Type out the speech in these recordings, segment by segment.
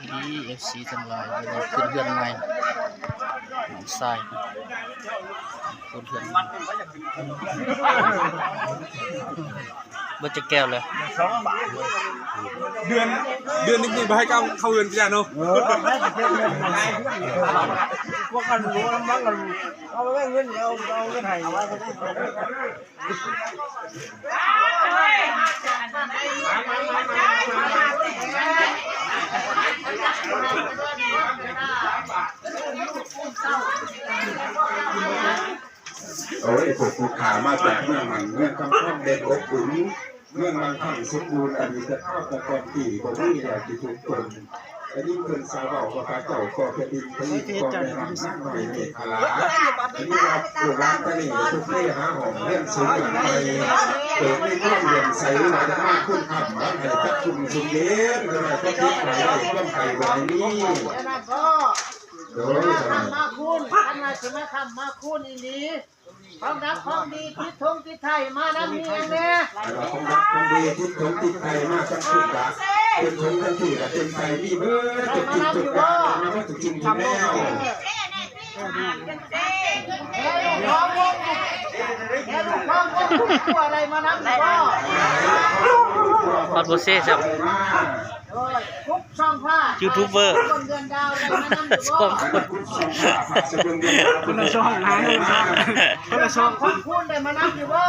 ดีเอฟซีทั้งหลายวันนี้ขึ้นเรือนใหม่หนองทรายขึ้นเรือนใหม่เบิดจะแก้วเลยเดื โอ้ยพวกผู้ขามาจากเมืองมันเมืองคำพ้องเด็กอบอุ่นเมืองบางขังสมบูรณ์อันนี้จะเข้าตะกอนตีบ่มีแหละที่ถูกคน อันนี้เพิ่นสาวบอกว่าพระเจ้าก็แผ่นดินทวีก็ได้หาหน่อยเมฆลาอันนี้เราปลูกร้านตะนี่ทุกเล่หาของเรื่องสูงอย่างไรเปิดไม่ร่วมเรียนใส่หลายจะมากขึ้นครับว่าให้จักคุมสุมเย็นก็ได้ก็คิดหลายได้ร่วมไก่ไว้นี่นะพ่อโดยทำมาคุณอันไหนจะมาทำมาคุณอีนี้ความรักความดีทิศทงทิศไทยมาน้ำมีอย่างเนี้ยเราคงรักคงดีที่ถงติดไทยมากกันขึ้นกะเป็นถงกันที่กะเป็นไทยมีเบอร์จุดจุดจุดการนะว่าจุดจริงที่แน่แค่ลูกน้องวงแค่ลูกน้องวงตัวอะไรมานับพ่อ ปัดโบเซ่ครับโอ้ยทุกช่องผ้ายูทูบเบอร์คนเดือนดาวอะไรมาน้ำสองคนคนละช่องนะคนละช่องคนละช่องของคุณได้มาน้ำอยู่บ่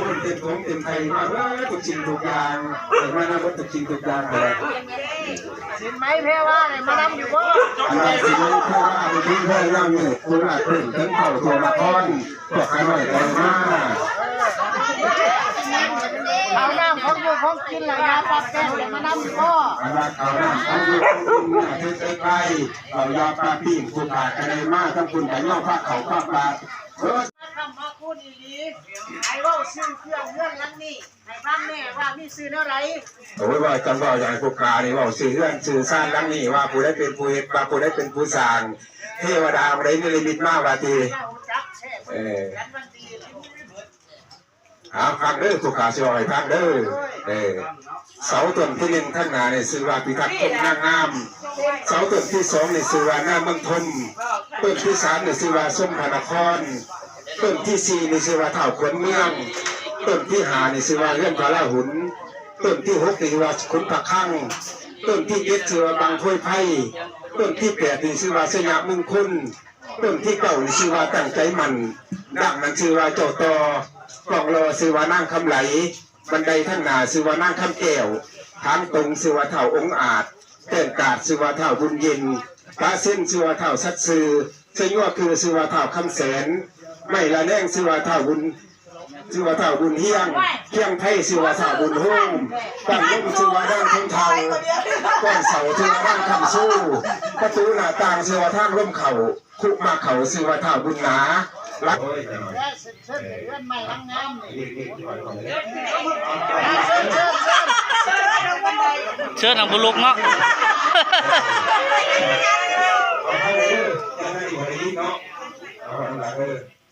คนเต็มถงเต็มไทยมากเบิร์ดจุดจริงทุกอย่างแต่มานะว่าจุดจริงทุกอย่างเลยสินไหมเพรว่าได้มาน้ำอยู่บ่อันนี้สิ่งที่พ่อว่าที่พ่อย่างนี่คุณอาจเป็นทั้งเข่าตัวละครพวกใครหน่อยกันมากเอาน้ำ ของอยู่ของกินหลายยาปรับแก้ได้มาน้ำอยู่บ่อาณาเขาหน้าเขาอยู่ที่ใกล้เรายาปลาปิ้งคุณอาจกันเลยมากทั้งคุณกับย่อผ้าเขาผ้าปลาเออมาทำมาพูดดีๆไอ้ว่าซื้อเครื่องเงื่อนลังนี่ให้ฟังแน่ว่ามีซื้อเท่าไรโอ้ยว่าจังว่าอย่างพวกกานี่ว่าสื่อเรื่องสื่อสร้างดังนี้ว่าผู้ได้เป็นผู้เฮ็ดว่าผู้ได้เป็นผู้สร้างเทวดาบ่ได้มีลิมิตมากว่าทีเจ้าจักแช่เออ หาฟังเด้อพวกกาสิว่าให้ฟังเด้อเออเสาต้นที่หนึ่งข้างหน้านี่ชื่อว่าพิทักษ์ต้นนางงาม เสาต้นที่สองนี่ชื่อว่าหน้าเมืองทมต้นที่สามนี่ชื่อว่าส้มพระนครต้นที่สี่นี่ชื่อว่าเท่าขวนเมืองต้นที่ห้านี่ชื่อว่าเรื่องพระราหุนต้นที่หกนี่ชื่อว่าขุนพระคั่งต้นที่เจ็ดชื่อว่าบางถ้วยไพ่ต้นที่แปดนี่ชื่อว่าสยามมงคลต้นที่เก้านี่ชื่อว่าตั้งใจมันดังนั้นชื่อว่าเจ้าตอ กล่องรอชื่อว่านั่งคำไหล บันไดทั้งหนาชื่อว่านั่งคำแก้วทางตรงชื่อว่าเท่าองค์อาจเต้นกาดชื่อว่าเท่าบุญเย็นพระเส้นชื่อว่าเท่าสัตซือเสยว่าคือชื่อว่าเท่าคำแสน ไม่ละแนงชื่อว่าเท่าบุญชื่อว่าเท่าบุญเฮียงเฮียงไทยชื่อว่าเท่าบุญโฮมตั้งร่มชื่อว่าด้าทงเทาก้อนเสาชื่อว่าด้าคำสู้ประตูหน้าต่างชื่อว่าท่าร่มเข่าคุกมาเข่าชื่อว่าเท่าบุญหนา รักและเสร็จเสร็จเลื่อนใหม่ทั้งงามเลยเชิญเชิญเชิญเชิญหนังบุลุกเนาะ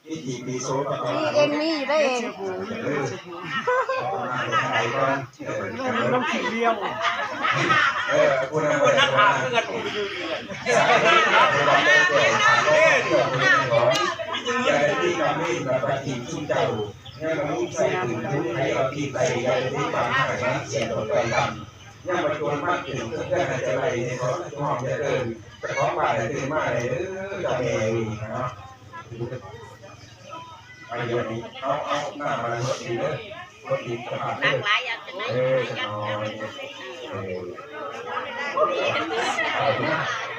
นี่เองนี่ได้เองน้ำขี้เลี้ยวเออคุณคุณนักข่าวเกิดใจ ที่กำลังปฏิชุมเจ้าเนี่ยมใส่ถึงทุกให้เราที่ใจใจที่บางหานะเสียงไปดำเนี่ยมันชวนมากถึงเพื่อนจะไรในท้องท้องจะเดินจะท้องบ่ายตื่นมาเลยเออจะเมย์เนาะไปเดี๋ยวนี้เอาเอาหน้ามาลดดีเลยลดดีกระดาษเลยเออจะนอนเออเอาไปนะเดี๋ยวเอาเลยวเอยาเดี๋ยวดูเด้อโอาไปนะ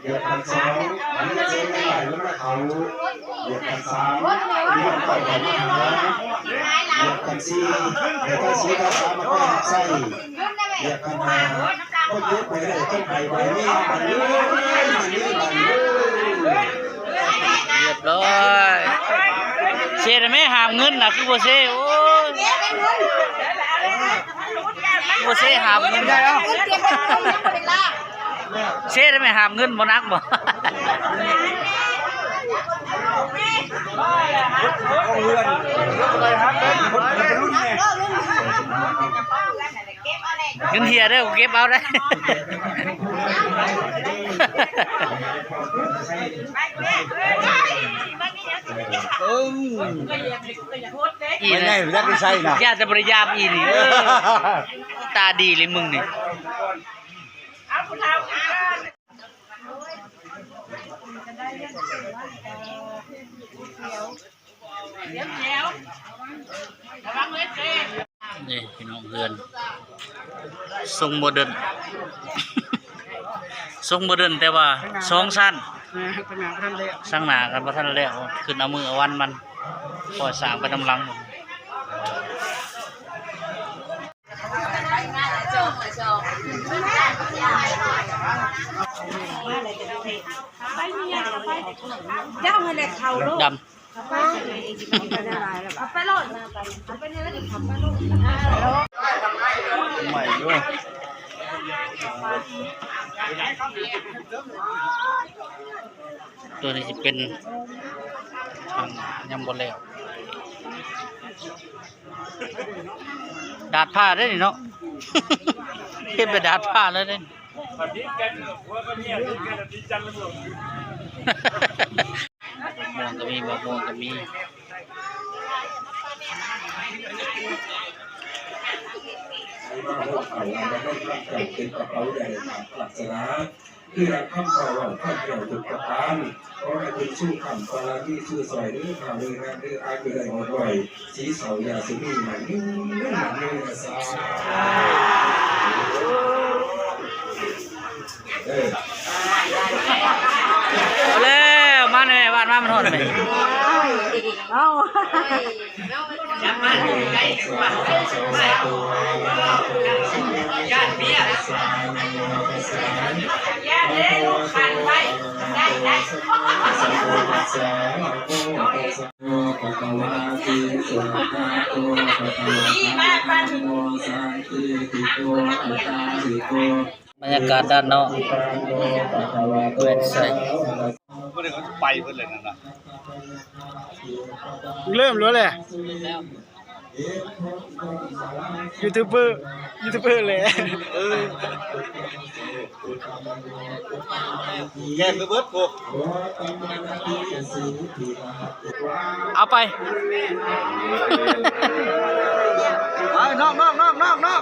เดี๋ยวพันสองอันนี้เจ๊ไม่ไหวแล้วนะเขาเดี๋ยวพันสามเดี๋ยวต่อไปมาหา เรียกกันซีเรียกกันซีก็สามารถก็ใส่เรียกกันมา ก็เยอะไปเลยต้องไปไว้นี่มันนี่มันนี่มันนี่เรียบร้อยเซ่ได้ไหามเงินนะคือโบเซ่โอ้ยโบเซ่หามเงินได้แล้วเตรียมไปต้มยังไม่ได้ลากเซ่ได้ไหมหามเงินบ่นักบ่เข้าเรือนเลยครับเป็นรุ่นไง เงินเฮียเด้อกูเก็บเอาได้เอออีไม่นะไงยักษ์ไม่ใช่นะญาติบริยามอีนี่เออตาดีเลยมึงนี่นี่พี่น้องเพื่อน ทรงโมเดิร์นทรงโมเดิร์นแต่ว่าสองสั้นสร้างหนากันประทันแล้วขึ้นเอามือเอาวันมันปล่อยสร้างไปนำหลังหมดเจ้าให้เลยเขาลูกดเอาไปโลดเอาไปเนี่ยแล้วขับไปโลดใหม่ด้วยำ ตัวนี้จะเป็นทางยำบนแล้วดาดผ้าได้นี่เนาะเฮ็ดไปดาดผ้าแล้วเด้นม่วงก็มีบอกม่ วงก็มีเป็นกระเป๋าใหญ่ปรัชนาเพื่อข้ามข่าวข้ามเกี่ยวถูกประกานเพรขอให้เป็นสู้คำปาที่ชื่อซอยหรือข่าวนี้งานนี้อาจจะได้หมดไว้สีเสายาสุนีหมันนิ่งหมันนิ่งสาเออ แล้วมาแน่บ้านมามันทอดไหมเอาบรรยากาศด้านนอกเว้นใส เพื่อนเขาไปเพื่อนเลยนั่นนะเริ่มรู้เลยยูทูบเบอร์ยูทูบเบอร์เลยเออแกคือเบิร์ดกูเอาไปไปนอกนอกนอกนอกนอก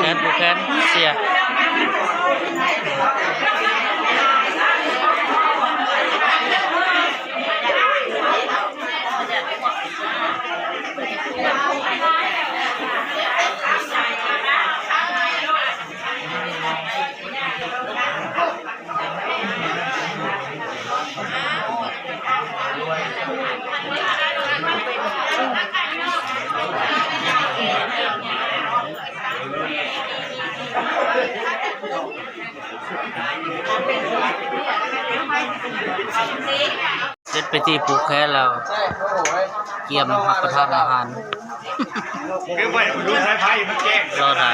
แขนบุแขนเสีย เสร็จไปที่ผูกแขนแล้วเกียมรับประทานอาหารเก็บไว้ดูสายไฟมันแจ้งรอดา